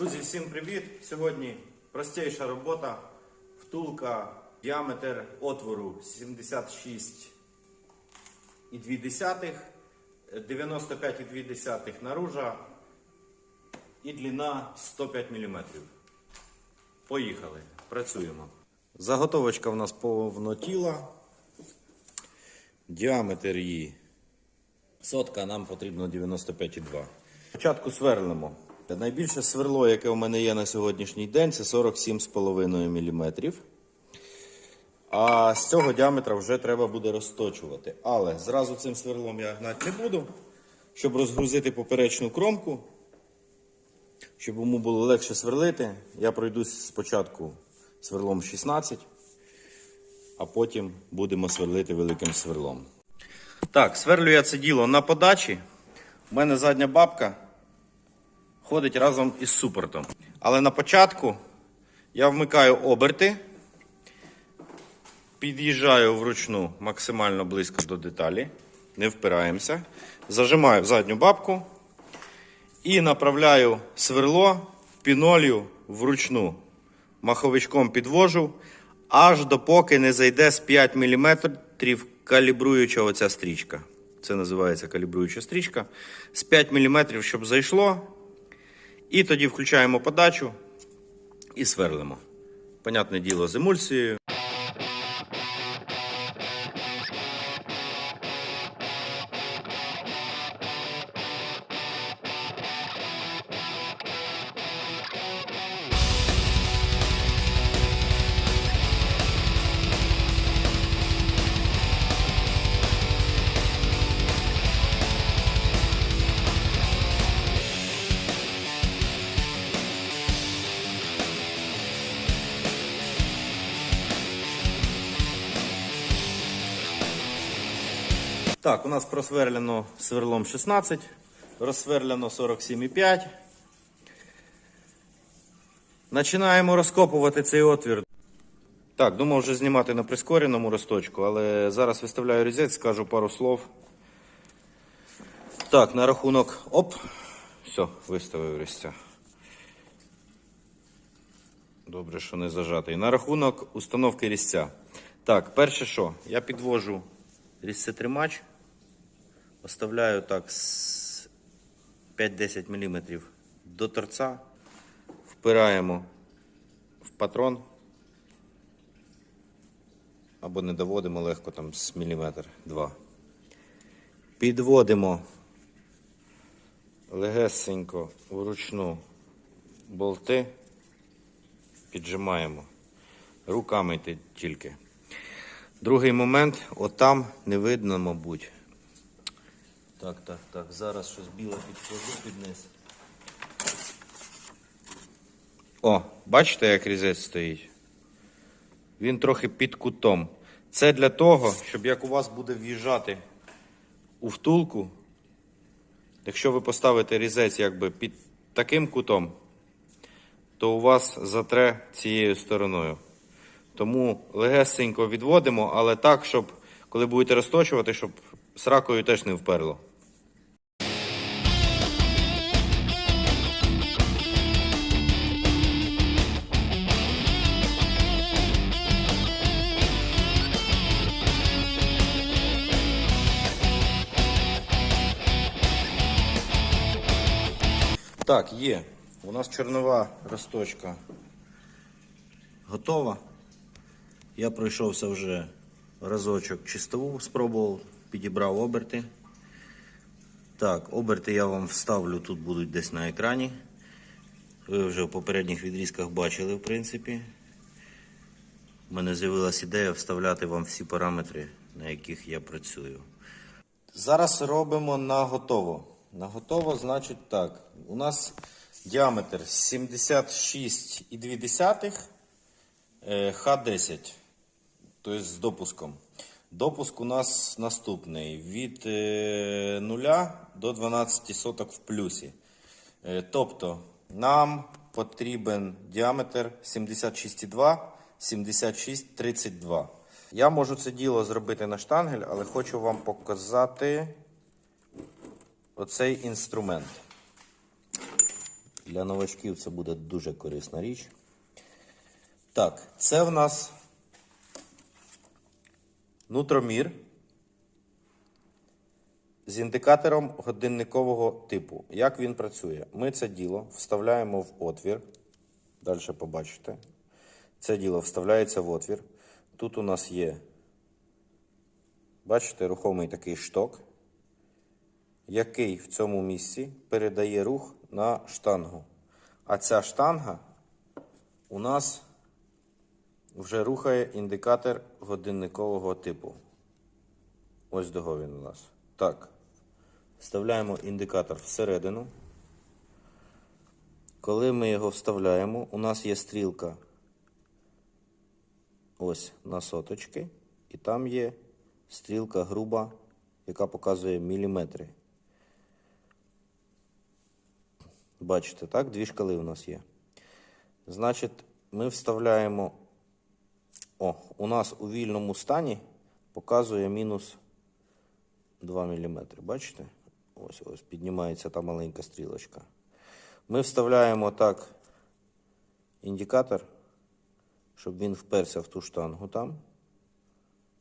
Друзі, всім привіт! Сьогодні простіша робота. Втулка, діаметр отвору 76,2, 95,2 наружа і длина 105 мм. Поїхали, працюємо. Заготовочка в нас повнотіла. Діаметр її сотка, нам потрібно 95,2. Спочатку сверлимо. Найбільше сверло, яке у мене є на сьогоднішній день, це 47,5 мм. А з цього діаметра вже треба буде розточувати. Але зразу цим сверлом я гнати не буду, щоб розгрузити поперечну кромку. Щоб йому було легше сверлити, я пройдусь спочатку сверлом 16, а потім будемо сверлити великим сверлом. Так, сверлю я це діло на подачі. У мене задня бабка ходить разом із супортом. Але на початку я вмикаю оберти, під'їжджаю вручну максимально близько до деталі, не впираємося, зажимаю задню бабку і направляю сверло пінолію вручну. Маховичком підвожу, аж допоки не зайде з 5 мм калібруюча оця стрічка. Це називається калібруюча стрічка. З 5 мм, щоб зайшло. І тоді включаємо подачу і сверлимо. Понятне діло з емульсією. Так, у нас просверлено сверлом 16, розсверлено 47,5. Починаємо розкопувати цей отвір. Так, думав вже знімати на прискореному росточку, але зараз виставляю різець, скажу пару слов. Так, на рахунок. Оп. Все, виставив різця. Добре, що не зажатий. На рахунок установки різця. Так, перше що? Я підвожу різцетримач. Оставляю так з 5-10 мм до торця. Впираємо в патрон. Або не доводимо легко там з міліметр два. Підводимо легесенько вручну болти. Піджимаємо. Руками тільки. Другий момент, отам не видно, мабуть. Так, так, так. Зараз щось біле підкладу під низ. О, бачите, як різець стоїть? Він трохи під кутом. Це для того, щоб як у вас буде в'їжджати у втулку, якщо ви поставите різець якби під таким кутом, то у вас затре цією стороною. Тому легесенько відводимо, але так, щоб коли будете розточувати, щоб сракою теж не вперло. Так, є. У нас чорнова росточка готова. Я пройшовся вже разочок чистову, спробував, підібрав оберти. Так, оберти я вам вставлю, тут будуть десь на екрані. Ви вже в попередніх відрізках бачили, в принципі. У мене з'явилася ідея вставляти вам всі параметри, на яких я працюю. Зараз робимо на готово. На готово, значить так. У нас діаметр 76,2 е, Х10. Тобто з допуском. Допуск у нас наступний: від е, 0 до 12 соток в плюсі. Е, тобто, нам потрібен діаметр 76,2, 76,32. Я можу це діло зробити на штангель, але хочу вам показати оцей інструмент. Для новачків це буде дуже корисна річ. Так, це в нас нутромір з індикатором годинникового типу. Як він працює? Ми це діло вставляємо в отвір. Далі побачите. Це діло вставляється в отвір. Тут у нас є, бачите, рухомий такий шток, який в цьому місці передає рух на штангу. А ця штанга у нас вже рухає індикатор годинникового типу. Ось дого він у нас. Так. Вставляємо індикатор всередину. Коли ми його вставляємо, у нас є стрілка ось на соточки, і там є стрілка груба, яка показує міліметри. Бачите, так? Дві шкали у нас є. Значить, ми вставляємо. О, у нас у вільному стані показує мінус 2 мм. Бачите? Ось ось піднімається та маленька стрілочка. Ми вставляємо так індикатор, щоб він вперся в ту штангу там.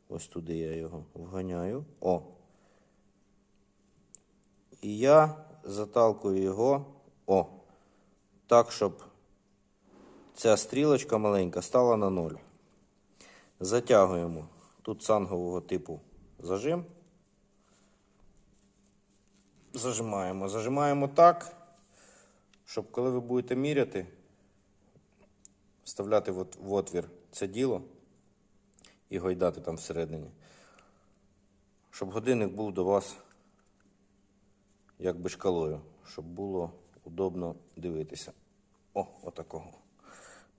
Ось туди я його вганяю. О. І я заталкую його. О. Так, щоб ця стрілочка маленька стала на ноль. Затягуємо. Тут сангового типу зажим. Зажимаємо. Зажимаємо так, щоб коли ви будете міряти, вставляти в от- в отвір це діло і гойдати там всередині, щоб годинник був до вас якби шкалою, щоб було удобно дивитися. О, отакого.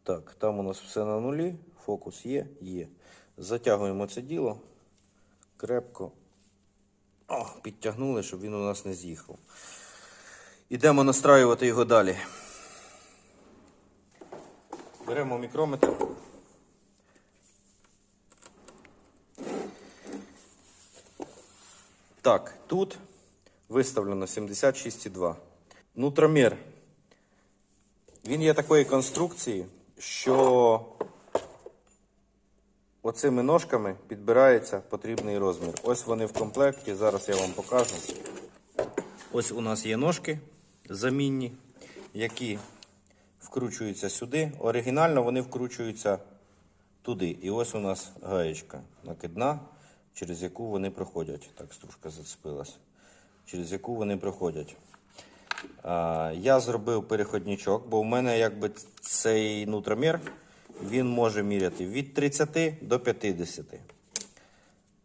Так, там у нас все на нулі, фокус є, є. Затягуємо це діло крепко. О, підтягнули, щоб він у нас не з'їхав. Ідемо настраювати його далі. Беремо мікрометр. Так, тут виставлено 76,2. Нутромір. Він є такої конструкції, що оцими ножками підбирається потрібний розмір. Ось вони в комплекті, зараз я вам покажу. Ось у нас є ножки замінні, які вкручуються сюди. Оригінально вони вкручуються туди. І ось у нас гаєчка накидна, через яку вони проходять. Так, стружка зацепилась. Через яку вони проходять. Я зробив переходничок, бо в мене якби цей нутромір він може міряти від 30 до 50.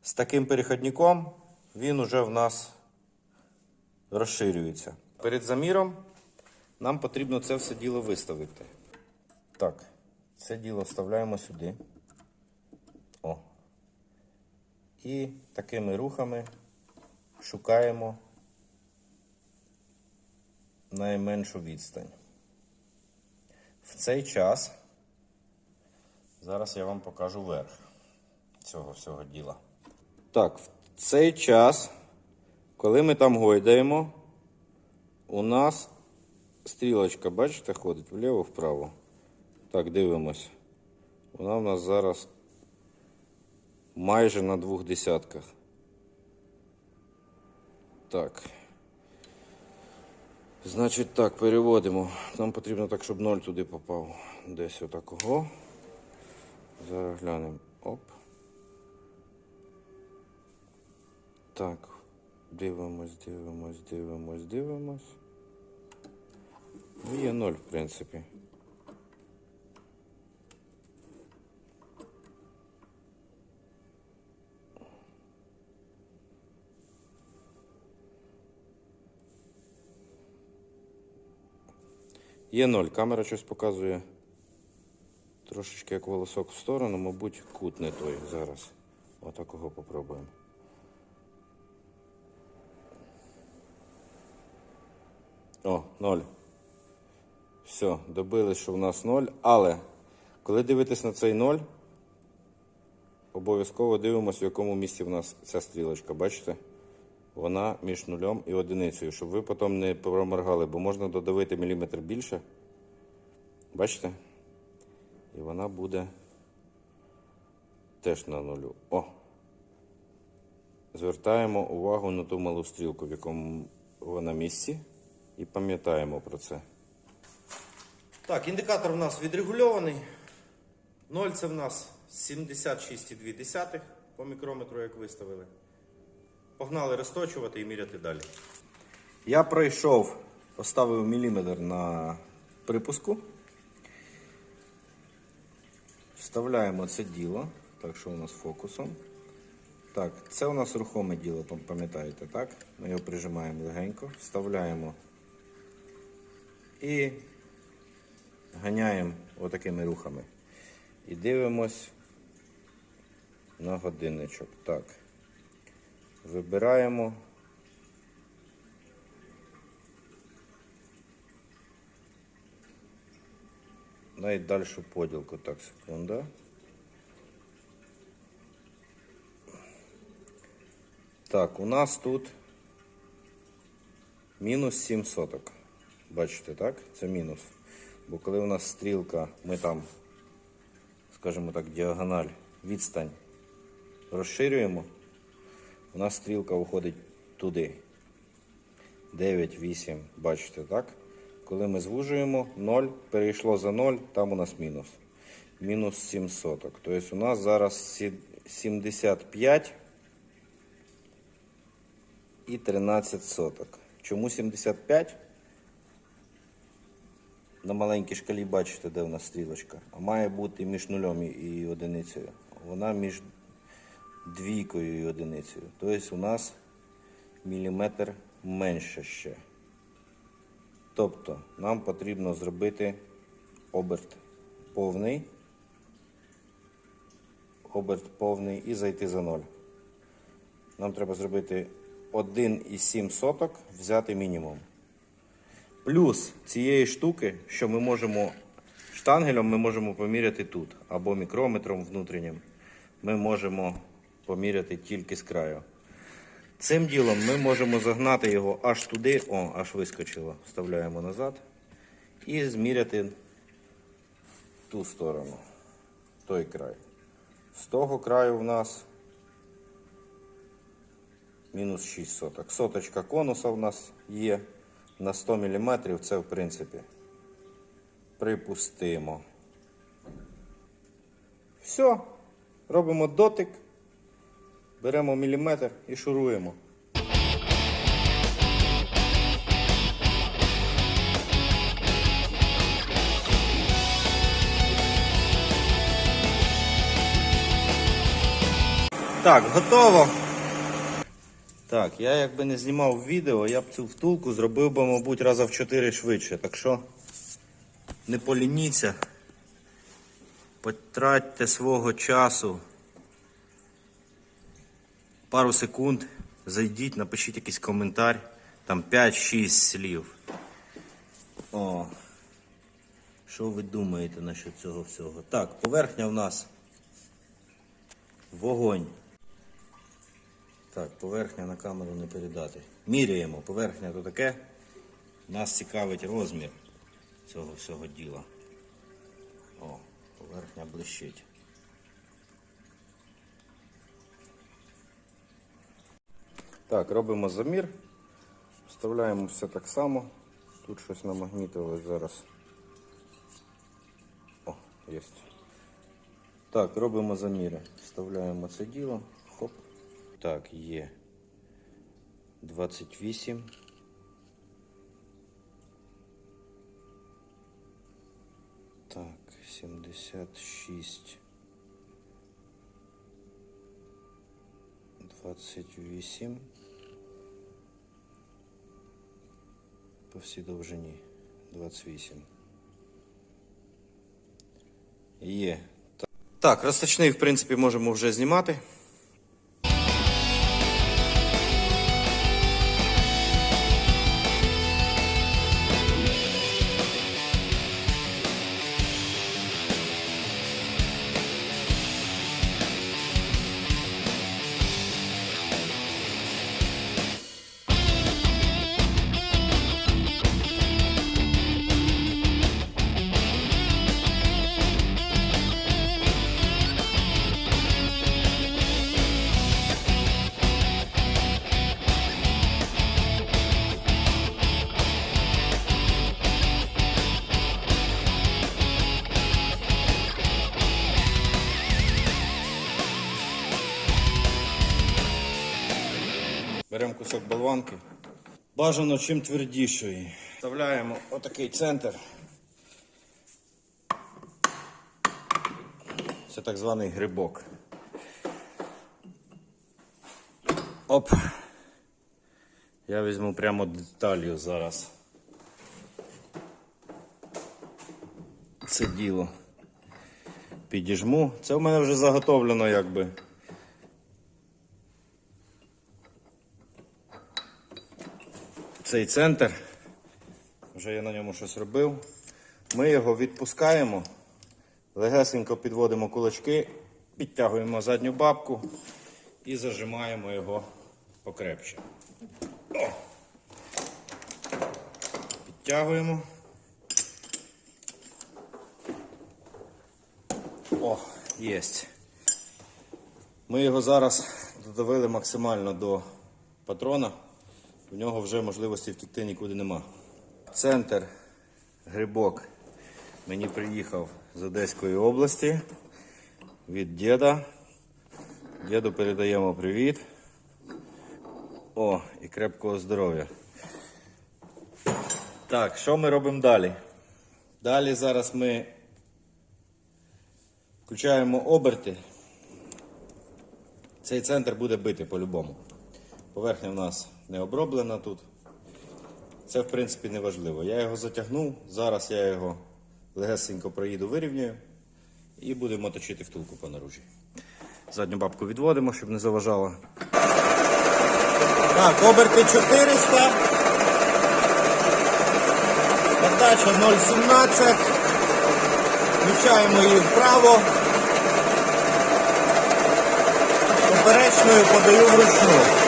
З таким переходником він уже в нас розширюється. Перед заміром нам потрібно це все діло виставити. Так, це діло вставляємо сюди. О. І такими рухами шукаємо найменшу відстань. В цей час зараз я вам покажу верх цього всього діла. Так, в цей час, коли ми там гойдаємо, у нас стрілочка, бачите, ходить вліво-вправо. Так, дивимось. Вона в нас зараз майже на двох десятках. Так. Значить так, переводимо. Нам потрібно так, щоб 0 туди попав. Десь отакого. Зараз глянемо. Оп. Так. Дивимось, дивимось, дивимось, дивимось. Ну, є 0, в принципі. Є 0. Камера щось показує трошечки як волосок в сторону, мабуть, кут не той зараз. Отакого попробуємо. О, 0. Все, добились, що в нас 0. Але коли дивитесь на цей 0, обов'язково дивимося, в якому місці в нас ця стрілочка. Бачите? Вона між нулем і одиницею, щоб ви потім не проморгали, бо можна додавити міліметр більше. Бачите? І вона буде теж на нулю. О! Звертаємо увагу на ту малу стрілку, в якому вона місці, і пам'ятаємо про це. Так, індикатор у нас відрегульований. 0 це в нас 76,2 по мікрометру, як виставили. Погнали розточувати і міряти далі. Я пройшов, поставив міліметр на припуску. Вставляємо це діло. Так, що у нас фокусом? Так, це у нас рухоме діло, пам'ятаєте, так? Ми його прижимаємо легенько, вставляємо і ганяємо отакими рухами. І дивимось на годинничок. Так. Вибираємо. Найдальшу поділку. Так, секунда. Так, у нас тут мінус 7 соток. Бачите, так? Це мінус. Бо коли у нас стрілка, ми там, скажімо так, діагональ, відстань розширюємо, у нас стрілка виходить туди. 9, 8, бачите, так? Коли ми звужуємо 0, перейшло за 0, там у нас мінус. Мінус 7 соток. Тобто у нас зараз 75 і 13 соток. Чому 75? На маленькій шкалі бачите, де у нас стрілочка. А має бути між нульом і одиницею. Вона між двійкою і одиницею. Тобто у нас міліметр менше ще. Тобто нам потрібно зробити оберт повний. Оберт повний і зайти за 0. Нам треба зробити 1,7 соток, взяти мінімум. Плюс цієї штуки, що ми можемо штангелем, ми можемо поміряти тут, або мікрометром внутрішнім. Ми можемо поміряти тільки з краю. Цим ділом ми можемо загнати його аж туди, о, аж вискочило. Вставляємо назад і зміряти ту сторону, той край. З того краю в нас мінус 6 соток. Соточка конуса в нас є на 100 мм. Це, в принципі, припустимо. Все. Робимо дотик, беремо міліметр і шуруємо. Так, готово. Так, я якби не знімав відео, я б цю втулку зробив би, мабуть, раза в 4 швидше. Так що не полініться. Потратьте свого часу. Пару секунд. Зайдіть, напишіть якийсь коментар. Там 5-6 слів. О. Що ви думаєте насчет цього всього? Так, поверхня в нас. Вогонь. Так, поверхня на камеру не передати. Міряємо. Поверхня то таке. Нас цікавить розмір цього всього діла. О, поверхня блищить. Так, робимо замір. Вставляємо все так само. Тут щось намагнітилось зараз. О, є. Так, робимо заміри. Вставляємо це діло. Хоп. Так, є. 28. Так, 76. 28. По всій довжині. 28. Є. Так, розточний, в принципі, можемо вже знімати. Кусок. Бажано чим твердішої. Вставляємо отакий центр. Це так званий грибок. Оп. Я візьму прямо деталью зараз. Це діло. Підіжму. Це в мене вже заготовлено якби. Цей центр. Вже я на ньому щось робив. Ми його відпускаємо, легесенько підводимо кулачки, підтягуємо задню бабку і зажимаємо його покрепче. О! Підтягуємо. О, єсть. Ми його зараз додавили максимально до патрона. В нього вже можливості втікти нікуди нема. Центр грибок мені приїхав з Одеської області від діда. Діду передаємо привіт. О, і крепкого здоров'я. Так, що ми робимо далі? Далі зараз ми включаємо оберти. Цей центр буде бити по-любому. Поверхня в нас не оброблена тут. Це, в принципі, не важливо. Я його затягнув, зараз я його легесенько проїду, вирівнюю і будемо точити втулку по наружі. Задню бабку відводимо, щоб не заважало. Так, оберти 400. Подача 0,17. Включаємо її вправо. Поперечною подаю вручну.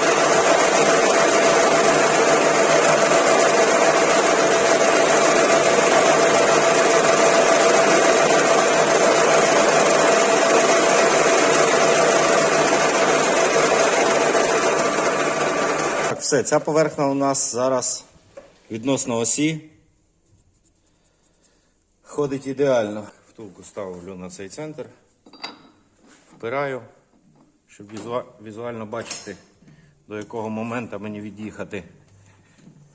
Все, ця поверхня у нас зараз відносно осі. Ходить ідеально. Втулку ставлю на цей центр. Впираю, щоб візуально бачити, до якого моменту мені від'їхати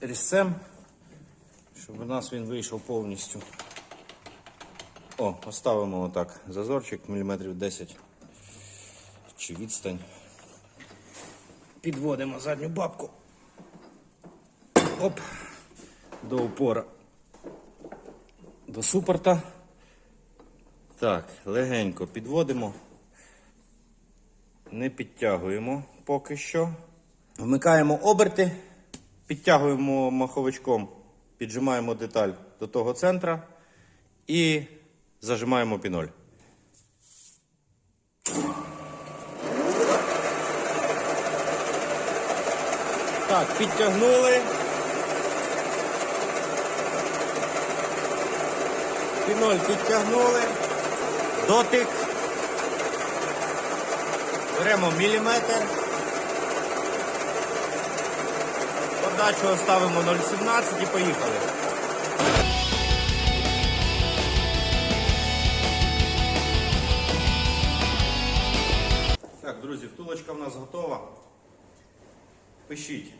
різцем, щоб у нас він вийшов повністю. О, поставимо отак зазорчик міліметрів 10 чи відстань. Підводимо задню бабку. Оп. До упора. До супорта. Так, легенько підводимо. Не підтягуємо поки що. Вмикаємо оберти, підтягуємо маховичком, піджимаємо деталь до того центра і зажимаємо піноль. Так, підтягнули. Піноль підтягнули. Дотик. Беремо міліметр. Подачу оставимо 0,17 і поїхали. Так, друзі, втулочка в нас готова. Пишіть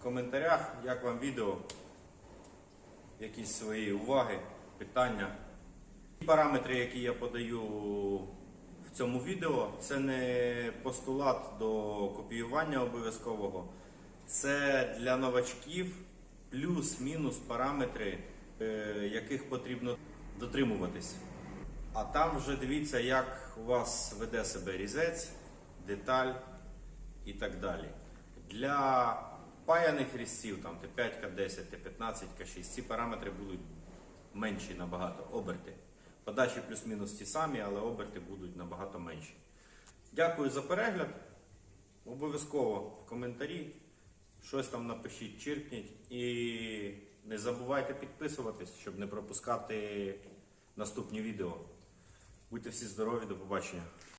в коментарях, як вам відео, якісь свої уваги, питання. Параметри, які я подаю в цьому відео, це не постулат до копіювання обов'язкового. Це для новачків плюс-мінус параметри, е, яких потрібно дотримуватись. А там вже дивіться, як у вас веде себе різець, деталь і так далі. Для паяних різців, там Т5, К10, Т15, К6, ці параметри будуть менші набагато, оберти. Подачі плюс-мінус ті самі, але оберти будуть набагато менші. Дякую за перегляд. Обов'язково в коментарі щось там напишіть, чиркніть і не забувайте підписуватись, щоб не пропускати наступні відео. Будьте всі здорові, до побачення.